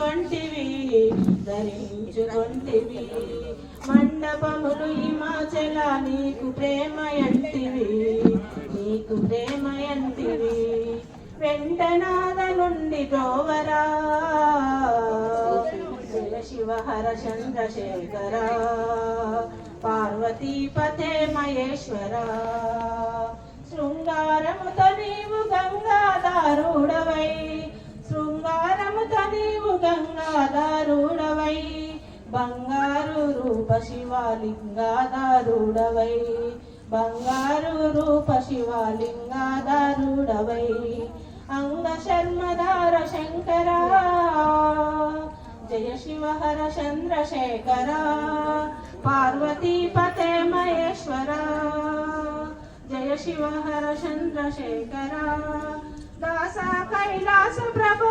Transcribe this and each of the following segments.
ధరించుకొంటివి ధరించుకొంటివి. మండపములు హిమాచల నీకు ప్రేమ ఎంటివి నీకు ప్రేమ ఎంటివి వెంటనాద నుండి ప్రోవరా శివహర శివ హర చంద్రశేఖర పార్వతీపతే మహేశ్వర. శృంగారముతో నీవు గంగాధారుడవై నీవు గంగాధారుడవై బంగారు రూప శివలింగాధారుడవై బంగారు రూప శివలింగాధారుడవై అంగ శర్మధార శంకర జయ శివ హర చంద్రశేఖర పార్వతీపతే మహేశ్వర జయ శివ హర చంద్రశేఖర దాస కైలాస ప్రభో.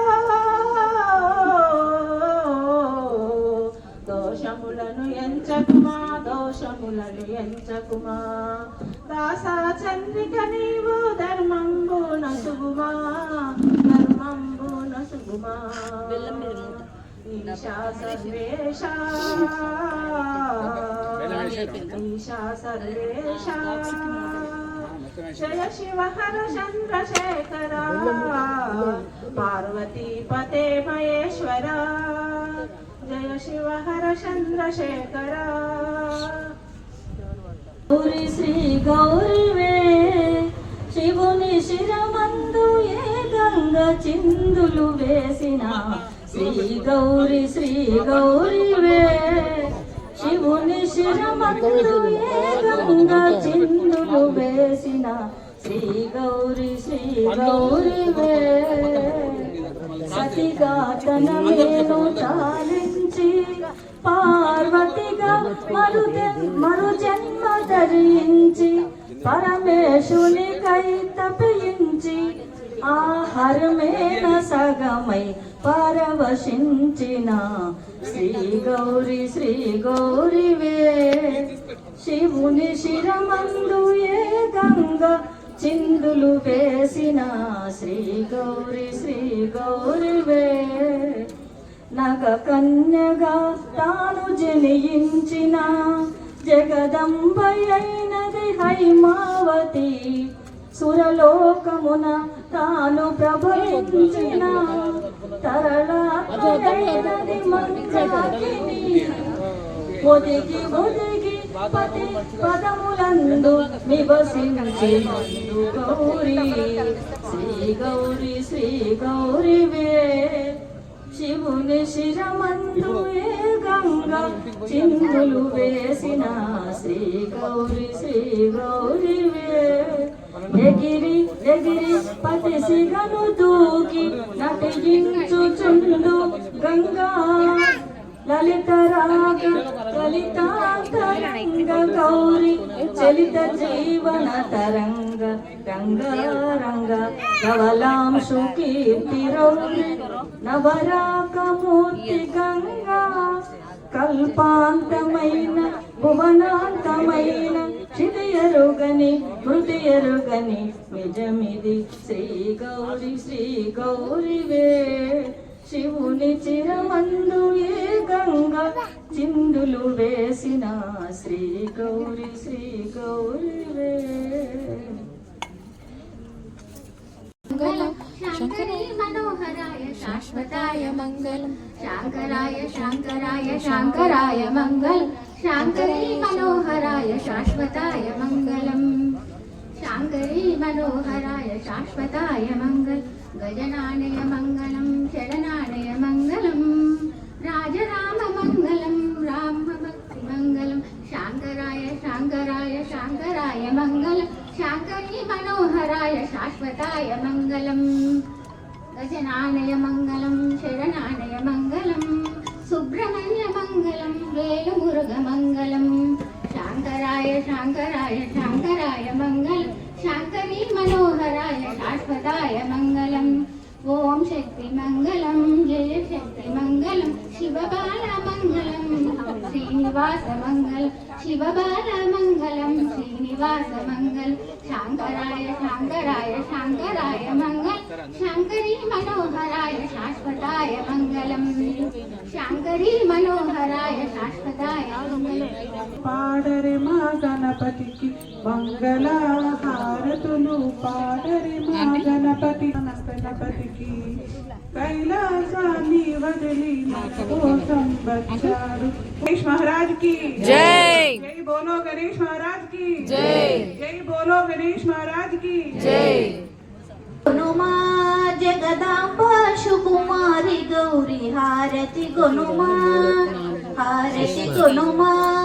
దోషములను ఎంచకుమా దోషములను ఎంచకుమా. దాస చంద్రిక నీవు ధర్మంబు నసుగుమా ధర్మంబు నసుగుమా. ఈశా సర్వేశ ఈశా సర్వేశ జయ శివ హర చంద్రశేఖర పార్వతీపతే మహేశ్వర జయ శివ హర చంద్రశేఖర గౌరి శ్రీ గౌరివే శివుని శిరమందు ఏ గంగ చిందులు వేసిన శ్రీ గౌరి శ్రీ గౌరివే శివుని శిరమందు ఏ గంగ చిందులు వేసిన శ్రీ గౌరి శ్రీ గౌరివే సతిగా తన మేలు చాలించి పార్వతిగా మరు మరు జన్మ ధరించి పరమేశునికై తపించి ఆహారమేన సగమై పరవశించిన శ్రీ గౌరి శ్రీ గౌరివే. శివుని శిరమందు ఏ గంగ చిందులు వేసిన శ్రీ గౌరి శ్రీ గౌరివే. నగ కన్యగా తాను జనియించిన జగదంబయైనది హైమావతి. సురలోకమున తాను ప్రభవించిన ఒదిగి ఒదిగి పతి పదములందు నివసించి గౌరీ శ్రీ గౌరీ శ్రీ గౌరివే శివుని శిరమందు ఏ గంగ చిందులు వేసిన శ్రీ గౌరి శ్రీ గౌరివే ఎగిరి పతి సిగను దూకి నటించుచుండు గంగా. లలిత రాగ లలితాంతరంగ గౌరి చలిత జీవన తరంగ రంగ రంగ ధవలాంశు కీర్తి రౌరి నవరాకమూర్తి గంగా కల్పాంతమైన భువనాంతమైన క్షితియరుగని హృదయరుగని నిజమిది శ్రీ గౌరి శ్రీ గౌరివే శివుని చిరమందు ఏ గంగ చిందులు వేసిన శ్రీ గౌరి శ్రీ శంకరీ మనోహరాయ శాశ్వతాయ మంగళం. శాంకరాయ శాంకరాయ శాంకరాయ మంగళం. శాంకరీ మనోహరాయ శాశ్వతాయ మంగళం. శాంకరీ మనోహరాయ శాశ్వతాయ మంగళం గజనానయ మంగళం శరణానయ మంగళం రాజరామ మంగళం రామ భక్తి మంగళం శాంకరాయ శాంకరాయ శాంకరాయ మంగళం శాంకరీ మనోహరాయ శాశ్వతాయ మంగళం గజనానయ మంగళం శరణానయ మంగళం సుబ్రహ్మణ్య మంగళం கவி மனோகராய சாஸ்வதாய மங்களம். ஓம் சக்தி மங்களம் ஜெய சக்தி மங்களம் சிவபால மங்களம். ஸ்ரீனிவாச மங்கள் சிவபால மங்களம் ஸ்ரீனிவாச மங்கள். சாங்கராய சாங்கராய சாங்கராய மங்கள். சாங்கரி மனோகராய சாஸ்வதாய மங்களம். சாங்கரி மனோகராய சாஸ்வதாய மங்களம். பாடரே மா கணபதிக்கு మంగళ హారతులు పాడరే మా గణపతి మన గణపతికి కైలాసాన్ని వదిలి మన కోసం వచ్చాడు గణేష్ మహారాజ్ కి జై జై బోలో గణేష్ మహారాజ్ కి జై జై బోలో గణేష్ మహారాజ్ కి జై గొనుమా జగదాంబ సుకుమారి గౌరి హారతి గొనుమా హారతి గొనుమా జగ